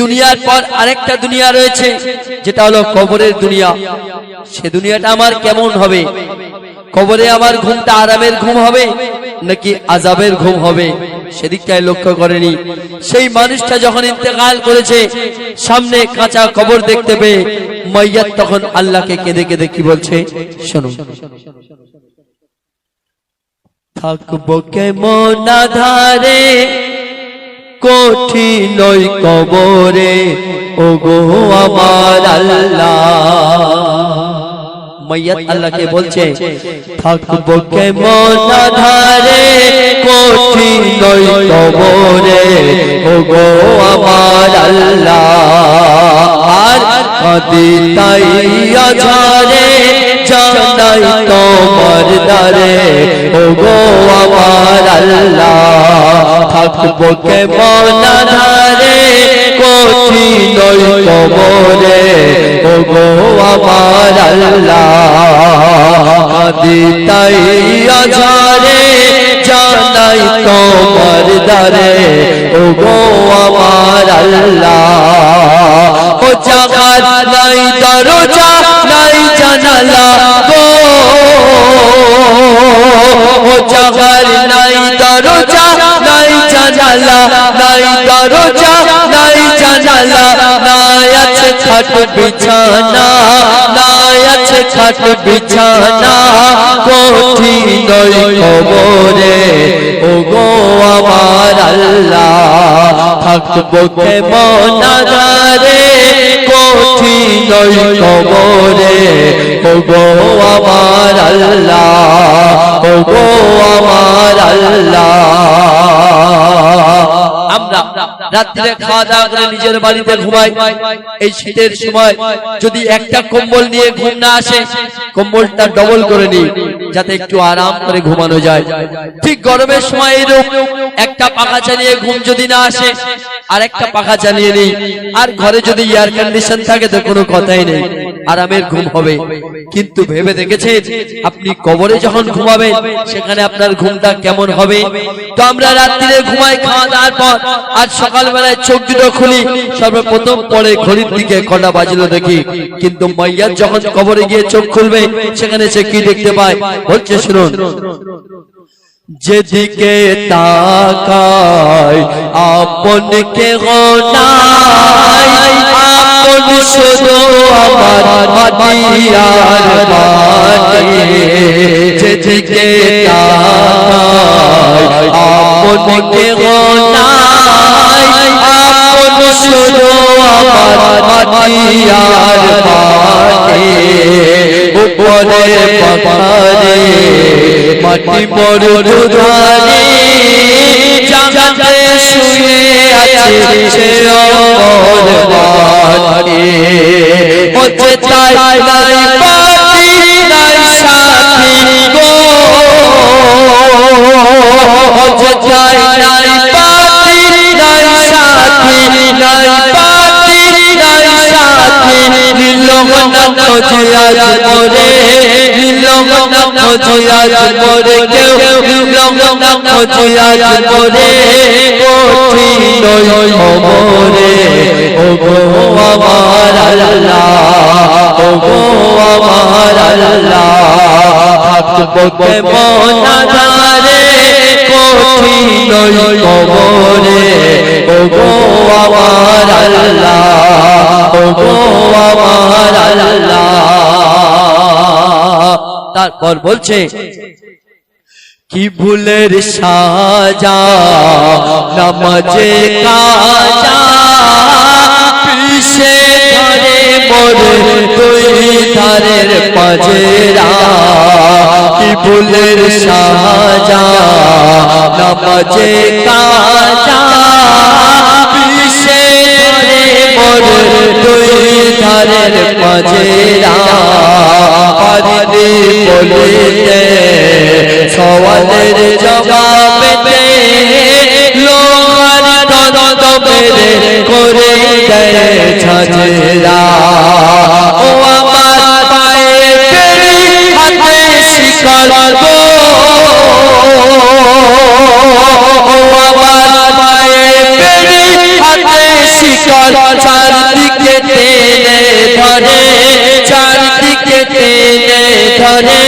দুনিয়ার পর আরেকটা দুনিয়া রয়েছে, যেটা হলো কবরের দুনিয়া। সে দুনিয়াটা আমার কেমন হবে? কবরে আমার ঘুমটা আরামের ঘুম হবে, নাকি আজাবের ঘুম হবে? সেদিকটাই লক্ষ্য করেনি। সেই মানুষটা যখন ইন্তেকাল করেছে, সামনে কাঁচা কবর দেখতে পেয়ে মাইয়াত তখন আল্লাহকে কেঁদে কেঁদে কি বলছে? শোনো। থাকব কেমন আধারে কঠিন কবরে, ওগো আমার আল্লাহ। মাইয়াত আল্লাহকে বলছে, থাকব কেমন আধারে কঠিন কবরে, ওগো আমার আল্লাহ। আর কাঁদি তাই আঝারে, জানাই তোমার দারে ওগো আমার আল্লাহ। থাকব কেমন আধারে কঠিন ওই কবরে ওগো আমার আল্লাহ। কাঁদি তাই আঝারে জানাই তোমার দারে ওগো আমার আল্লাহ। ও জাগার নাই দরজা খাট বিছানা নাই আছে খাট বিছানা, কঠিন ওই কবরে। ও গো আমার আল্লাহ, থাকব কেমন আধারে? কঠিন ওই কবরে। ও গো আমার আল্লাহ ও গো আমার আল্লাহ। রাত্রে খাওয়া দাওয়া করে নিজের বাড়িতে ঘুমাই এই শীতের সময় যদি একটা কম্বল নিয়ে ঘুম না আসে, কম্বলটা ডবল করে নি যাতে একটু আরাম করে ঘুমানো যায়। ঠিক গরমের সময় এরকম একটা পাখা চালিয়ে ঘুম যদি না আসে আর একটা পাখা চালিয়ে নেই। আর ঘরে যদি এয়ার কন্ডিশন থাকে তো কোনো কথাই নেই, আরামের ঘুম হবে। কিন্তু ভেবে দেখেছেন, আপনি কবরে যখন ঘুমাবেন, সেখানে আপনার ঘুমটা কেমন হবে? তো আমরা রাত্রিরে ঘুমাই, খাওয়া দাওয়ার পর আজ সকালবেলায় চোখ দুটো খুলি, সর্বপ্রথম পরে ঘড়ির দিকে কটা বাজলো দেখি। কিন্তু মাইয়ার যখন কবরে গিয়ে চোখ খুলবে, সেখানে সে কি দেখতে পায়? বলছে শুনুন। যেদিকে তাকায় আপন কে আপন শুধু আমার মাটিয়ার মাটি যেদিকে তাকায় আপন কে আপন শুধু আমার মাটিয়ার মাটি উপরে পাখারে মাটি মরু দুধারে জানতে শুয়ে আছে সে অমর নীলমনা খোঁজে আজ মরে নীলমনা খোঁজে কেউ ও গো আমার আল্লাহ ও গো আমার বলছে, কি ভুলের সাজা, নামাজে কাজা পিসে ধরে মোরে দুই কি ভুলের সাজা, নামাজে কাজা বলিতে সওয়ালের জবাবেতে লোহার দরদ করে দেয় ছাজেরা ও আমার পায়ে পেরি হাতে শিকল গো। ও আমার পায়ে পেরি হাতে শিকল চারদিকে টেনে ধরে, চারদিকে টেনে ধরে।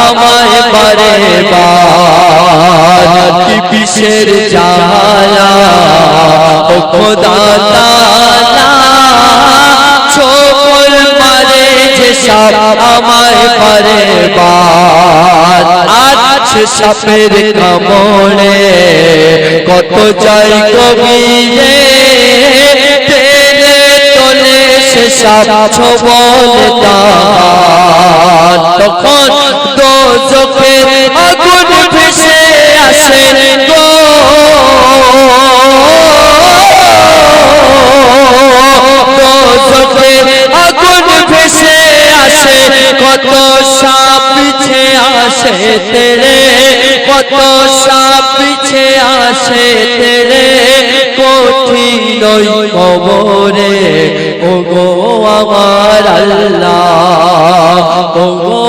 আমায় বার কি বিষের জালা ও খোদা ছোল মারে যে আমায় বার সাপের কামড়ে কত চাই তোলে সে সাপ ছবল তখন তো চোখে আগুন ভেসে আসে গো। আগুন ভেসে আসে, কত সাপ পিছে আসে তেরে। কত সাপ পিছে আসে তেরে, কঠিন ওই কবরে ও গো আমার আল্লাহ ও গো